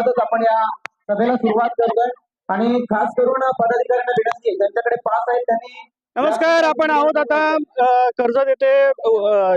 म्हणतच आपण या सभेला सुरुवात करतोय. आणि खास करून पदाधिकाऱ्यांना विनंती आहे त्यांच्याकडे पास आहेत त्यांनी नमस्कार आपण आहोत आता कर्जत येथे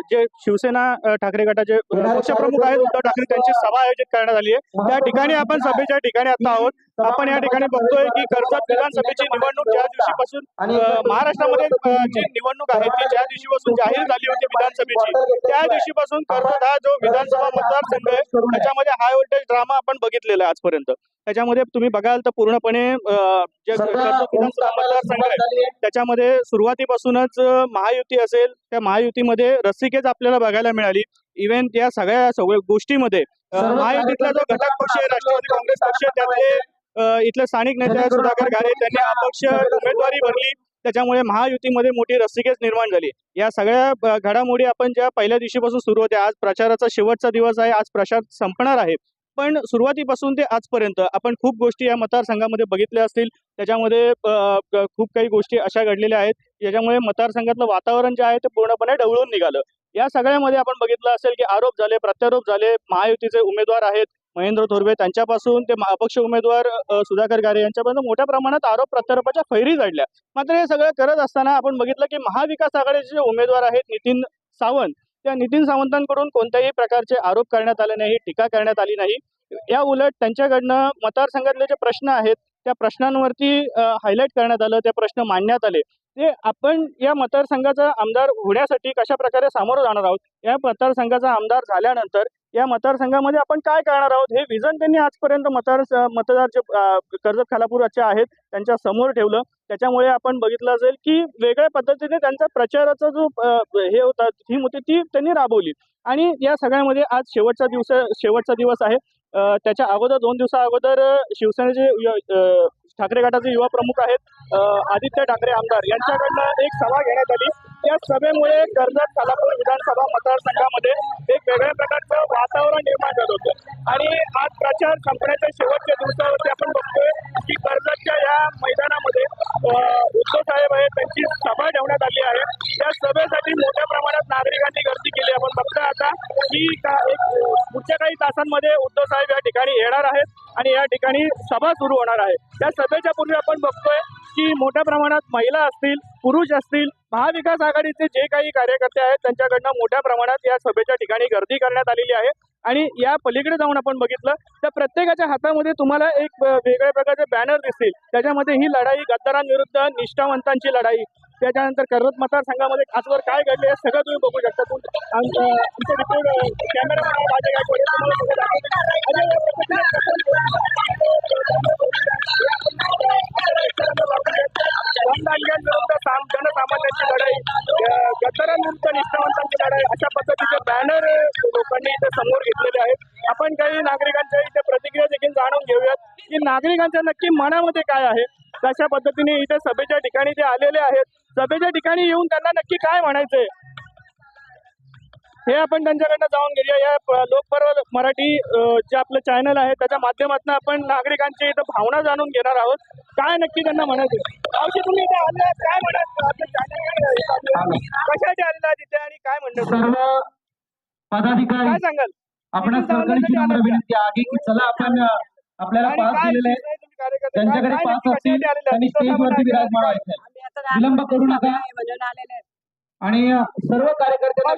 जे शिवसेना ठाकरे गटाचे पक्षप्रमुख आहेत उद्धव ठाकरे त्यांची सभा आयोजित करण्यात आली आहे. त्या ठिकाणी आपण सभेच्या ठिकाणी आता आहोत. आपण या ठिकाणी बघतोय की कर्जत विधानसभेची निवडणूक ज्या दिवशीपासून महाराष्ट्रामध्ये जी निवडणूक आहे ती ज्या दिवशीपासून जाहीर झाली होती विधानसभेची त्या दिवशीपासून कर्जत हा जो विधानसभा मतदारसंघ आहे त्याच्यामध्ये हाय व्होल्टेज ड्रामा आपण बघितलेला आहे आजपर्यंत त्याच्यामध्ये तुम्ही बघाल तर पूर्णपणे जे विधानसभा मतदारसंघ आहे. त्याच्यामध्ये सुरुवातीपासूनच महायुती असेल त्या महायुतीमध्ये रस्सीकेच आपल्याला बघायला मिळाली इव्हन त्या सगळ्या सगळ्या गोष्टीमध्ये महायुतीतला जो घटक पक्ष आहे राष्ट्रवादी काँग्रेस पक्ष त्यातले इथले स्थानिक नेते सुधाकर घारे त्यांनी अपक्ष उमेदवारी भरली. त्याच्यामुळे महायुतीमध्ये मोठी रस्सीकेच निर्माण झाली. या सगळ्या घडामोडी आपण ज्या पहिल्या दिवशीपासून सुरू होत्या आज प्रचाराचा शेवटचा दिवस आहे आज प्रचार संपणार आहे. पण सुरुवातीपासून ते आजपर्यंत आपण खूप गोष्टी या मतदारसंघामध्ये बघितल्या असतील. त्याच्यामध्ये खूप काही गोष्टी अशा घडलेल्या आहेत ज्याच्यामुळे मतदारसंघातलं वातावरण जे आहे ते पूर्णपणे ढवळून निघालं. या सगळ्यामध्ये आपण बघितलं असेल की आरोप झाले प्रत्यारोप झाले. महायुतीचे उमेदवार आहेत महेंद्र थोरवे त्यांच्यापासून ते अपक्ष उमेदवार सुधाकर गारे यांच्यापर्यंत मोठ्या प्रमाणात आरोप प्रत्यारोपाच्या फैरी जडल्या मात्र हे सगळं करत असताना आपण बघितलं की महाविकास आघाडीचे जे उमेदवार आहेत नितीन सावंत त्या नितीन सावंतांकडून कोणत्याही प्रकारचे आरोप करण्यात आले नाही टीका करण्यात आली नाही. या उलट त्यांच्याकडनं मतदारसंघातले जे प्रश्न आहेत त्या प्रश्नांवरती हायलाईट करण्यात आलं ते प्रश्न मांडण्यात आले. ते आपण या मतदारसंघाचा आमदार होण्यासाठी कशा प्रकारे सामोरं जाणार आहोत या मतदारसंघाचा आमदार झाल्यानंतर या मतदारसंघामध्ये आपण काय करणार आहोत हे विजन त्यांनी आजपर्यंत मतदार मतदार जे कर्जत खालापूरचे आहेत त्यांच्यासमोर ठेवलं. त्याच्यामुळे आपण बघितलं असेल की वेगळ्या पद्धतीने त्यांचा प्रचाराचा जो हे होता थीम होती ती त्यांनी राबवली. आणि या सगळ्यामध्ये आज शेवटचा दिवस शेवटचा दिवस आहे. त्याच्या अगोदर दोन दिवसा अगोदर शिवसेनेचे ठाकरे गटाचे युवा प्रमुख आहेत आदित्य ठाकरे आमदार. यांच्याकडनं एक सभा घेण्यात आली. या सभेमुळे कर्जत खालापूर विधानसभा मतदारसंघामध्ये एक वेगळ्या प्रकारचं वातावरण निर्माण झालं होतं. आणि आज प्रचार संपण्याच्या शेवटच्या दिवसावरती आपण बघतोय की कर्जतच्या या मैदानामध्ये उद्धव साहेब आहेत त्यांची सभा ठेवण्यात आली आहे. त्या सभेसाठी मोठ्या प्रमाणात नागरिकांनी गर्दी केली आपण बघतोय आता की का एक पुढच्या काही तासांमध्ये उद्धव साहेब या ठिकाणी येणार आहेत आणि या ठिकाणी सभा सुरू होणार आहे. त्या सभेच्या पूर्वी आपण बघतोय की मोठ्या प्रमाणात महिला असतील पुरुष असतील महाविकास आघाडीचे जे काही कार्यकर्ते आहेत त्यांच्याकडनं मोठ्या प्रमाणात या सभेच्या ठिकाणी गर्दी करण्यात आलेली आहे. आणि या पलीकडे जाऊन आपण बघितलं तर प्रत्येकाच्या हातामध्ये तुम्हाला एक वेगळ्या प्रकारचे बॅनर दिसतील. त्याच्यामध्ये ही लढाई गद्दारांविरुद्ध निष्ठावंतांची लढाई त्याच्यानंतर कर्जत मतदारसंघामध्ये आजवर काय घडले हे सगळं तुम्ही बघू शकता. तुम- आम- रिपोर्ट कॅमेरा नागरिकांच्या नक्की मनामध्ये काय आहे? कशा पद्धतीने इथे सभेच्या ठिकाणी ते आलेले आहेत? सभेच्या ठिकाणी येऊन त्यांना नक्की काय म्हणायचंय? हे आपण त्यांच्याकडनं जाऊन घेऊया. या लोकपर्व मराठी जे आपलं चॅनल आहे त्याच्या माध्यमातून आपण नागरिकांची इथं भावना जाणून घेणार आहोत. काय नक्की त्यांना म्हणायचं मावशी तुम्ही इथे आले काय channel कशासाठी आलेला आहे तिथे आणि काय म्हणणं? पदाधिकारी काय सांगाल? का? विनंती आहे की चला आपण आपल्याला आणि पास काय दिलेले विषय आहे तुम्ही कार्यकर्ते? त्यांच्याकडे पास असतील आहेत? त्यांनी स्टेजवरती विराजमान व्हायचं विलंब करू नका. आहेत. आणि सर्व कार्यकर्त्यांना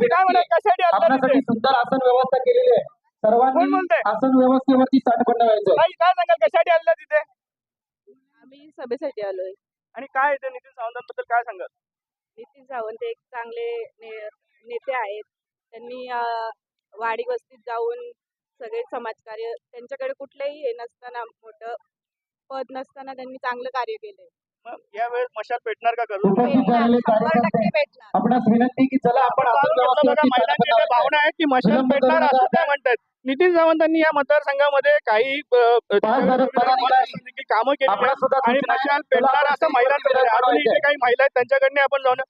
आपल्यासाठी? सुंदर आसन व्यवस्था केलेली आहे सर्वांनी? आसन व्यवस्थेवरती साठपण्य व्हायचं काय सांगाल कशासाठी आलेला तिथे आम्ही सभेसाठी आलोय आणि काय इथे नितीन सावंतांबद्दल काय सांगाल नितीन सावंत एक चांगले नेते आहेत त्यांनी वाडी वस्तीत जाऊन सगळे समाजकार्य त्यांच्याकडे कुठलंही हे नसताना मोठं पद नसताना त्यांनी चांगलं कार्य केलंय. यावेळेस मशाल पेटणार का करू? उपस्थित झालेले शंभर कार्यकर्ते. टक्के भेटणार आपणास विनंती की चला आपण आसन बघा व्यवस्थेवरती महिलांची साठपण्य इथे भावना आहे की मशाल पेटणार. असं त्या म्हणतात. नितीन सावंतांनी या मतदारसंघामध्ये काही कामं केली आणि. मशाल पेटणार असं महिलांचं काही महिला आहेत त्यांच्याकडनं आपण जाऊन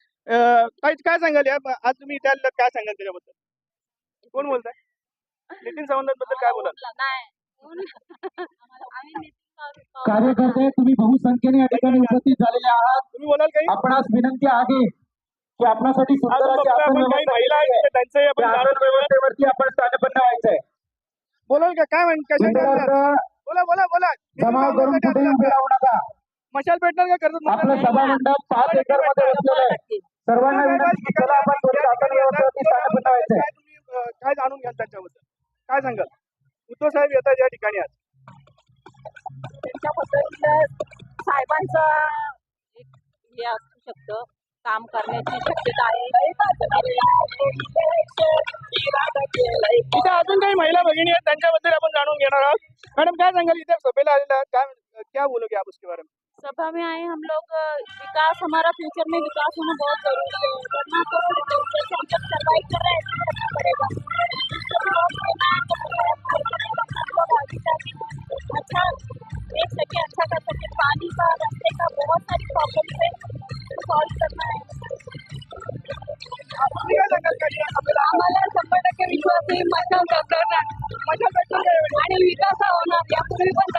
काय काय सांगाल या? आज तुम्ही इथे काय सांगाल त्याच्याबद्दल? कोण बोलताय? नितीन सावंतांबद्दल काय बोलाल? कार्यकर्ते तुम्ही बहुसंख्येने या ठिकाणी उपस्थित झालेले आहात. तुम्ही बोलाल काही? आपणास विनंती आहे की आपणासाठी सुंदर अशी बघतोय आसन आपण काही व्यवस्था महिला केलेली आहेत आहे. त्यांचंही आपण त्या जाणून आसन व्यवस्थेवरती आपण स्थानपन्न व्हायचंय. बोलाल का? काय म्हण कशा बोला बोला बोला. जमाव करून कुठेही उभे राहू नका. मशाल पेटणार का कर्जत आपलं सभा मंडप पाच एकरमध्ये बसलेलं आहे. सर्वांना विनंती आपण थोडी शासन व्यवस्थेवरती स्थान बनवायचं काय तुम्ही अं, काय जाणून घ्याल त्यांच्याबद्दल? काय सांगाल? उद्धव साहेब येतात या ठिकाणी आज. त्यांच्याबद्दल साहेबांचं एक हे असू शकतं काम करण्याची शक्यता आहे. इथे अजून काही महिला भगिनी आहेत त्यांच्याबद्दल आपण जाणून घेणार आहोत. मॅडम काय सांगाल? इथे सभेला आलेला काय क्या बोलोगे आप उसके बारे में? सभा में आए हम लोग विकास हमारा फ्यूचर में विकास होना बहुत जरूरी है। वरना तो सर्वाइव कर रहे हैं। आणि विकास होणार यापूर्वी पण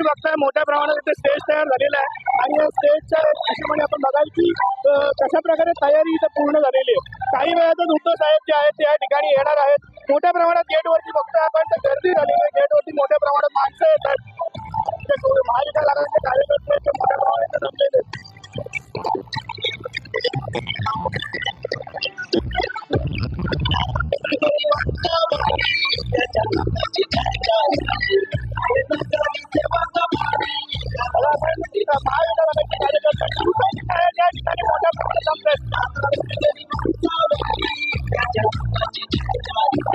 तुम्ही बघताय मोठ्या प्रमाणात इथे स्टेज तयार झालेला आहे. आणि या स्टेजच्या हिशोबाने आपण बघाल की कशा प्रकारे तयारी इथे पूर्ण झालेली आहे. काही वेळातच उद्धव साहेब जे आहेत ते या ठिकाणी येणार आहेत. मोठ्या प्रमाणात गेटवरती बघतोय आपण तर गर्दी झालेली आहे. गेटवरती मोठ्या प्रमाणात माणसं येतात. ते महाविकास आघाडीचे कार्यकर्ते मोठ्या प्रमाणात जमलेले आहेत.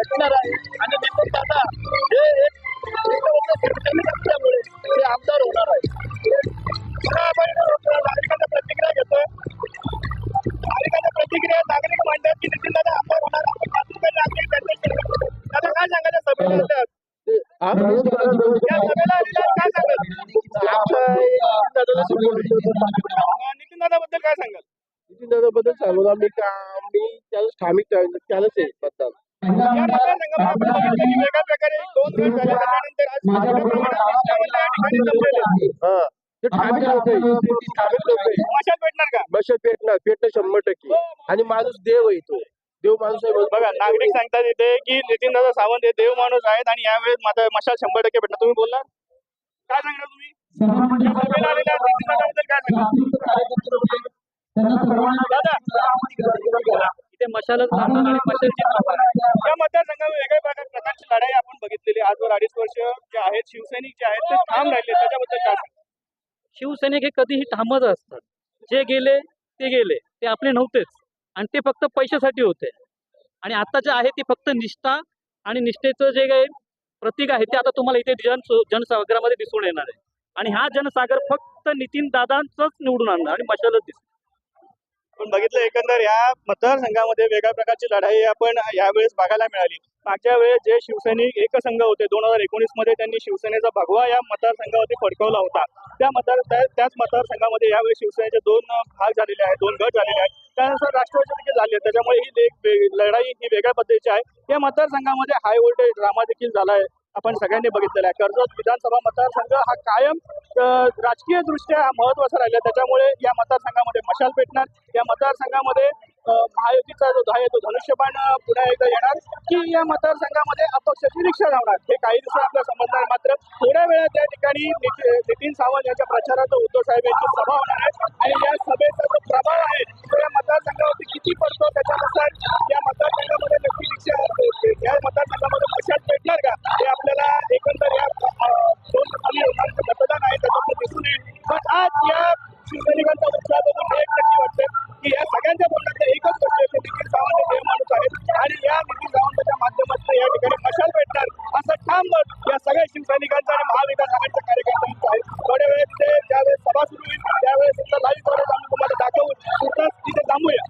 भेटणार आहे. आणि नितीन दादा हे एक असल्यामुळे ते आमदार होणार आहे नागरिकांच्या प्रतिक्रिया घेतोय नागरिकांच्या प्रतिक्रिया नागरिक म्हणतात की नितीन दादा आमदार होणार दादा काय सांगायचं? सभेला सभेला आलेले आहात, काय सांगाल? नितीन दादा बद्दल बद्दल सांगू आम्ही का आम्ही त्याला स्थानिक त्यालाच आहे मतदान. या मतदारसंघामध्ये आपण बघितलं की वेगळ्या प्रकारे एक दोन गट झाले त्यानंतर आज मोठ्या प्रमाणात निष्ठावंत या ठिकाणी जमलेले आहेत. हा. ते स्थानिक लोक आहे. स्थानिक लोक आहे. मशाल पेटणार का? बशा पेटणार पेटणं शंभर टक्के. आणि माणूस देव आहे तो. देव माणूस आहे बघा नागरिक सांगतात इथे की नितीन दादा सावंत हे देव माणूस आहेत आणि यावेळेस मात्र मशाल शंभर टक्के भेटणार. तुम्ही बोलला? काय सांगणार तुम्ही? या सभेला आलेल्या नितीन दादाबद्दल काय सांगाल दादा. इथे मशालच राहणार आणि मशालची या मतदारसंघात वेगळ्या प्रकार प्रकारची लढाई आपण बघितलेली. आजवर अडीच वर्ष जे आहेत शिवसैनिक जे आहेत ते ठाम राहिले. त्याच्याबद्दल काय? शिवसैनिक हे कधीही ठामच असतात. जे गेले ते गेले. ते आपले नव्हतेच. आणि ते फक्त पैशासाठी होते. आणि आता जे आहे ते फक्त निष्ठा आणि निष्ठेचं जे काही प्रतीक आहे ते आता तुम्हाला इथे जन जनसागरामध्ये दिसून येणार आहे. आणि हा जनसागर फक्त नितीन दादांचंच निवडून आणणार आणि मशालच दिसणार. आपण बघितलं एकंदर या मतदारसंघामध्ये वेगळ्या प्रकारची लढाई आपण यावेळेस बघायला मिळाली. मागच्या वेळेस जे शिवसैनिक एकसंघ होते दोन हजार एकोणीसमध्ये त्यांनी शिवसेनेचा भगवा या मतदारसंघावरती फडकवला होता. त्या मतदार त्या- त्याच मतदारसंघामध्ये यावेळेस शिवसेनेचे दोन भाग झालेले आहेत दोन गट झालेले आहेत. त्यानुसार राष्ट्रवादी देखील झाले आहेत. त्याच्यामुळे ही एक लढाई ही वेगळ्या पद्धतीची आहे. या मतदारसंघामध्ये हाय व्होल्टेज ड्रामा देखील झाला आहे. आपण सगळ्यांनी बघितलेला आहे. कर्जत विधानसभा मतदारसंघ हा कायम राजकीय दृष्ट्या महत्त्वाचा राहिला. त्याच्यामुळे या मतदारसंघामध्ये मशाल पेटणार. या मतदारसंघामध्ये महायुतीचा जो आहे तो धनुष्यबाण पुन्हा एकदा येणार की या मतदारसंघामध्ये अपक्षाची रिक्षा धावणार हे काही दिवसात आपल्या समजणार. मात्र थोड्या वेळात त्या ठिकाणी नितीन सावंत यांच्या प्रचाराचं उद्धव साहेब यांची सभा होणार आहे. आणि या सभेचा जो प्रभाव आहे तो या मतदारसंघावरती किती पडतो त्याच्यानुसार या मतदारसंघामध्ये नक्की रिक्षा या मतदारसंघामध्ये मशाल पेटणार का? हे आपल्याला एकंदर या दोन मतदान आहे त्याच्यामध्ये दिसून येईल. पण आज या शिवसैनिकांचा उत्साह बघून एक नक्की वाटतं की या सगळ्यांच्या बोलण्यात एकच गोष्ट की नितीन सावंत हे माणूस आहे आणि या नितीन सावंतच्या माध्यमातून या ठिकाणी मशाल भेटणार? असं ठाम मत या सगळ्या शिवसैनिकांचा आणि महाविकास आघाडीच्या कार्यकर्त्यांचं आहे. थोड्या वेळेस ते त्यावेळेस सभा सुरू होईल त्यावेळेस लाईव्ह आम्ही तुम्हाला दाखवू. तिथे थांबूया.